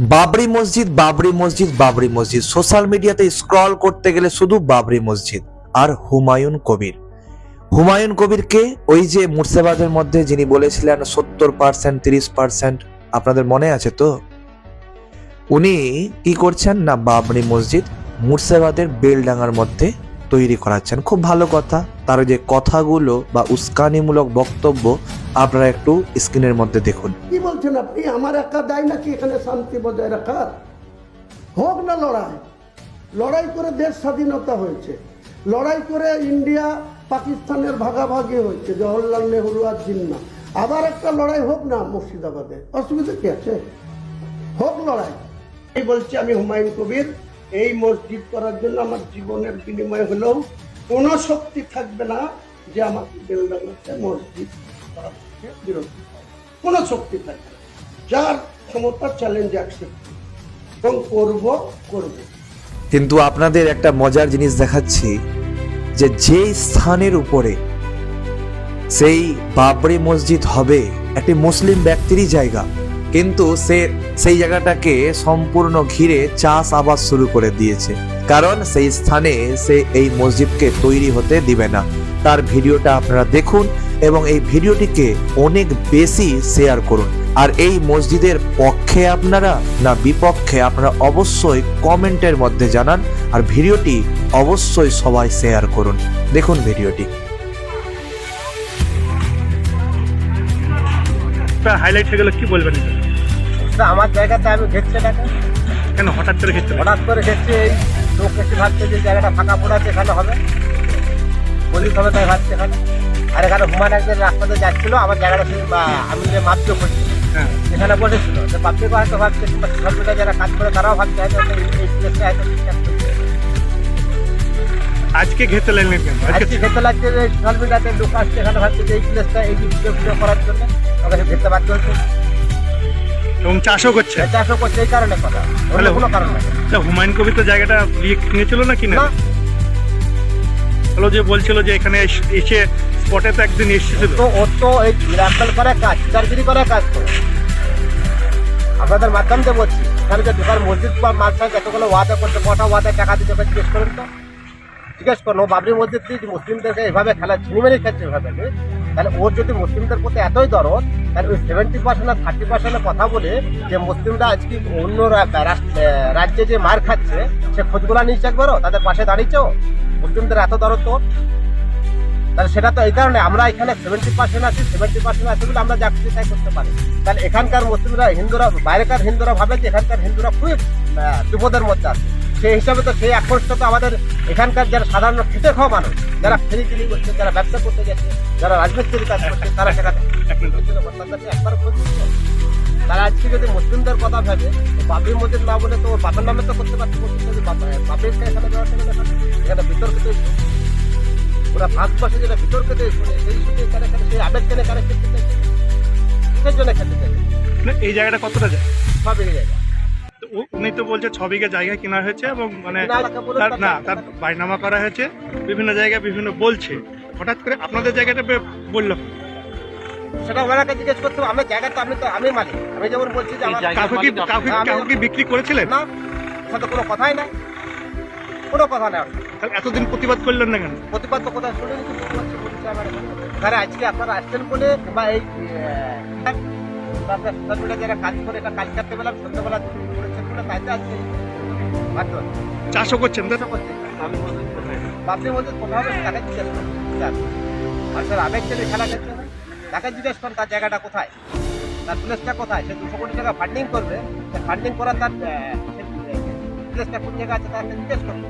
বাবরি মসজিদ বাবরি মসজিদ বাবরি মসজিদ। সোশ্যাল মিডিয়াতে স্ক্রল করতে গেলে শুধু বাবরি মসজিদ আর হুমায়ুন কবির। হুমায়ুন কবিরকে ওই যে মুর্শিদাবাদের মধ্যে যিনি বলেছিলেন সত্তর পার্সেন্ট তিরিশ পার্সেন্ট আপনাদের মনে আছে তো? উনি কি করছেন না বাবরি মসজিদ মুর্শিদাবাদের বেলডাঙ্গার মধ্যে তৈরি করাচ্ছেন? খুব ভালো কথা। তার যে কথাগুলো বা উস্কানিমূলক বক্তব্য আপনারা একটু স্ক্রিনের মধ্যে দেখুন। কি বলছেন আপনি? আমার একা দায় নাকি এখানে শান্তি বজায় রাখার? হোক না লড়াই লড়াই করে দেশ স্বাধীনতা হয়েছে। লড়াই করে ইন্ডিয়া পাকিস্তানের ভাগাভাগি হয়েছে, জওহরলাল নেহরু আর জিন্না আবার একটা লড়াই হোক না মুর্শিদাবাদে। অসুবিধা কি আছে? হোক লড়াই। এই বলছি আমি হুমায়ুন কবির, এই মসজিদ করার জন্য আমার জীবনের বিনিময় হলেও কোনো শক্তি থাকবে না যে আমাকে বেলডাঙ্গাতে মসজিদ করা থেকে বিরত। কোনো শক্তি থাকবে না। যার ক্ষমতা চ্যালেঞ্জ অ্যাকসেপ্ট এবং করব করব কিন্তু আপনাদের একটা মজার জিনিস দেখাচ্ছি, যে যেই স্থানের উপরে সেই বাবরি মসজিদ হবে, একটি মুসলিম ব্যক্তিরই জায়গা কিন্তু সে, সেই জায়গাটাকে সম্পূর্ণ ঘিরে চাষ আবাদ শুরু করে দিয়েছে কারণ সেই স্থানে সে এই মসজিদকে তৈরি হতে দিবে না তার ভিডিওটা আপনারা দেখুন এবং এই ভিডিওটিকে অনেক বেশি শেয়ার করুন। আর এই মসজিদের পক্ষে আপনারা না বিপক্ষে আপনারা অবশ্যই কমেন্টের মধ্যে জানান আর ভিডিওটি অবশ্যই সবাই শেয়ার করুন। দেখুন ভিডিওটি। হাইলাইট হয়ে গেল কি বলবেন না, আমার জায়গাতে আমি ঘেরছি এটাকে কেন হঠাৎ করে ক্ষেত্রে হঠাৎ করে ঘেরছি এই লোক এসে ভাবছে যে জায়গাটা ফাঁকা পড়ে আছে এখানে হবে। পুলিশ হবে তাই ভাবছে এখানে। আর এখানে হুমান একজন রাস্তাতে যাচ্ছিল আমার জায়গাটা আমি যে মাপতে করছি হ্যাঁ। এখানে বসেছিল। তো পাবলিক হয়তো ভাবছে যারা কাজ করে তারাও ভাবছে হয়তো এই- এই প্লেসটা হয়তো আজকে ঘেরতে লাগলেন কেন? আজকে লাগছে যে সোশ্যাল মিডিয়াতে লোক আসছে এখানে ভাবছে যে এই প্লেসটা এই ভিডিও ভিডিও করার জন্য ওখানে ঘেরতে বাধ্য হচ্ছে। এবং চাষও করছে? চাষও করছে এই কারণে কথা। তাহলে কোনো কারণ হুমায়ুন কবি তো জায়গাটা ইয়ে কিনেছিল না কিনে না। হলো যে বলছিল যে এখানে এসে স্পটে তো একদিন এসেছিল। তো ও তো এই গ্রাম্পাল করে কাজ চারগিরি করে কাজ করে। আপনাদের মাধ্যম দিয়ে বলছি, এখানে যে ঢোকার মসজিদ বা মাদ্রাসা যতগুলো ওয়াদা করছে, কটা ওয়াদা টাকা দিতে হবে জিজ্ঞেস করুন তো। জিজ্ঞেস করুন বাবরি মসজিদ দিয়ে মুসলিমদেরকে এভাবে খেলা ঝিনিমেনি খেলছে এভাবে? তাহলে ওর যদি মুসলিমদের প্রতি এতই দরদ, তাহলে ওই সেভেন্টি পার্সেন্ট আর থার্টি পার্সেন্টের কথা বলে যে মুসলিমরা আজকে অন্য রাজ্যে যে মার খাচ্ছে, সে খোঁজগুলা নিচ্ছে একবারও? তাদের পাশে দাঁড়িয়েছে মুসলিমদের এত দরদ তো ওর? তাহলে সেটা তো এই কারণে আমরা এখানে সেভেন্টি পার্সেন্ট আছি সেভেন্টি পার্সেন্ট আছে বলে আমরা যা খুশি তাই করতে পারি। তাহলে এখানকার মুসলিমরা হিন্দুরা বাইরেকার হিন্দুরা ভাবে যে এখানকার হিন্দুরা খুবই বিপদের মধ্যে আছে। সেই হিসাবে তো সেই আকর্ষটা তো আমাদের এখানকার যারা সাধারণ খেটে খাওয়া মানুষ যারা ফেরি কিনি করছে যারা ব্যবসা করতে যাচ্ছে যারা রাজমিস্ত্রি কাজ করছে তারা সেখানে একবার তারা আজকে যদি মুসলিমদের কথা ভাবে বাবরি মসজিদ না বলে তো বাপের নামে তো করতে পারছে মুসলিম যদি বাপ- বাপের এখানে যাওয়া ওরা ভারতবর্ষে যেটা বিতর্কিত issue নেই, সেই নিয়ে কারা- কারা- সেই আবেগ কেনে কারা খেতে চাইছে কিসের জন্য খেতে চাইছে এই জায়গাটা কতটা যায়? যায় তো উ- উনি তো বলছে ছ বিঘা জায়গা কেনা হয়েছে এবং মানে তার না তার বাইনামা করা হয়েছে বিভিন্ন জায়গায় বিভিন্ন বলছে। হঠাৎ করে আপনাদের জায়গাটা বলল। সেটা ওনাকে জিজ্ঞেস করতে। আমার জায়গাটা আমি তো আমি মালিক। আমি যেমন বলছি যে আমার কাউকে কি কাউকে আমি- কাউকে বিক্রি করেছিলেন? না সাথে কোনো কথাই নাই। কোনো কথা নাই। তাহলে এতদিন প্রতিবাদ করলেন না কেন? প্রতিবাদ তো কোথায়? শুনে। এখানে আজকে আপনারা আসছেন বলে বা এই সোশ্যাল মিডিয়া যারা কাজ করে এটা কাজ করতে পেলাম সন্ধ্যাবেলা করেছেন বলে তাইতে আজকে বাধ্য হচ্ছে। চাষও করছেন। চেষ্টা করছি। কোথাও তাকে জিজ্ঞেস করুন মানুষের আবেগ যদি খেলা খেলছে না? তাকে জিজ্ঞেস করুন তার জায়গাটা কোথায়? তার প্লেসটা কোথায়? সে দুশো কোটি টাকা ফান্ডিং করবে। ফান্ডিং করার তার প্লেসটা কোন জায়গায় আছে তাকে জিজ্ঞেস করুন।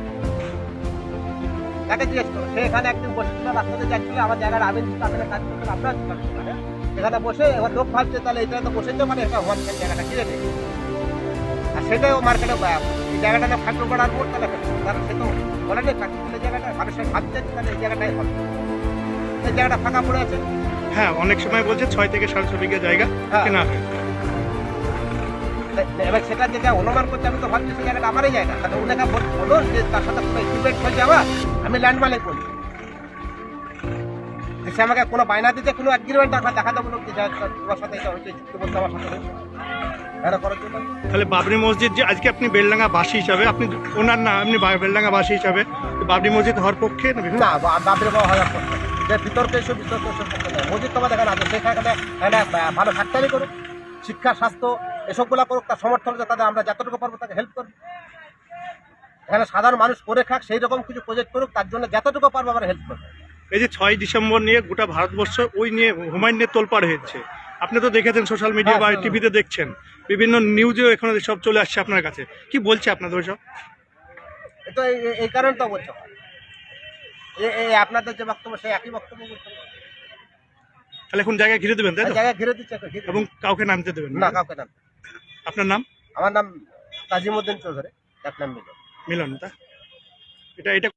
তাকে জিজ্ঞেস করুন সে এখানে একদিন বসেছিল রাস্তাতে যাচ্ছিল আমার জায়গাটা আমি তাদের কাজ করতে আপনার এখানে বসে এবার লোক ভাবছে তাহলে এটা তো বসেছে মানে এটা হওয়ার জায়গাটা কিনে নেই আর সেটাই ও মার্কেটে এই জায়গাটা ফাঁকু করার পর তাহলে কারণ সে তো বলে নেই ফাঁকু করলে জায়গাটা মানুষের ভাবছে তাহলে এই জায়গাটাই হবে। এই জায়গাটা ফাঁকা পড়ে আছে? হ্যাঁ অনেক সময় বলছে ছয় থেকে সাড়ে ছ বিঘা জায়গা হ্যাঁ। কেনা হয়েছে। তা- এবার সেটা যেটা অনুমান করছে আমি তো ভাবছি সেই জায়গাটা আমারই জায়গা। তাহলে ওনাকে বল- বলো যে তার সাথে কোনো এগ্রিমেন্ট আমার আমি ল্যান্ড মালিক বলছি যে সে আমাকে কোনো বায়না দিতে কোনো এগ্রিমেন্ট দেখা দেখা দেবো যে তোমার সাথে এটা হয়েছে আমার সাথে হয়েছে। তাহলে বাবরি মসজিদ যে আজকে আপনি বেলডাঙ্গা বাসী হিসাবে আপনি ওনার না আপনি বেলডাঙ্গা বাসী হিসাবে বাবরি মসজিদ হওয়ার পক্ষে না বিপক্ষে? না বা- বাপরে বাবা হওয়ার পক্ষে। যে বিতর্কে এসব বিতর্ক এসব নেই মসজিদ তোমার দেখেন আছে সেখানে ভালো ফ্যাক্টরি করুক শিক্ষা স্বাস্থ্য এসবগুলা করুক তার সমর্থন তাদের আমরা যতটুকু পারব তাকে হেল্প করব। এখানে সাধারণ মানুষ করে খাক সেই রকম কিছু প্রজেক্ট করুক তার জন্য যতটুকু পারব আমরা হেল্প করব। এই যে ছয় ডিসেম্বর নিয়ে গোটা ভারতবর্ষ ওই নিয়ে হুমায়ুন নিয়ে তোলপাড় হয়েছে। আপনি তো দেখেছেন সোশ্যাল মিডিয়া বা হ্যাঁ, টিভিতে দেখছেন। বিভিন্ন নিউজেও এখন সব চলে আসছে আপনার কাছে। কি বলছে আপনাদের সব এটা এই- কারণটা বলছো আপনাদের যে বক্তব্য সেই একই বক্তব্য তাহলে এখন জায়গায় ঘিরে দেবেন তাই তো? জায়গায় ঘিরে দিচ্ছে তো, ঘিরে এবং কাউকে নামতে দেবেন না না কাউকে নাম আপনার নাম? আমার নাম তাজিমুদ্দিন চৌধুরী এক নাম মিলন। মিলন তা? এটা এটা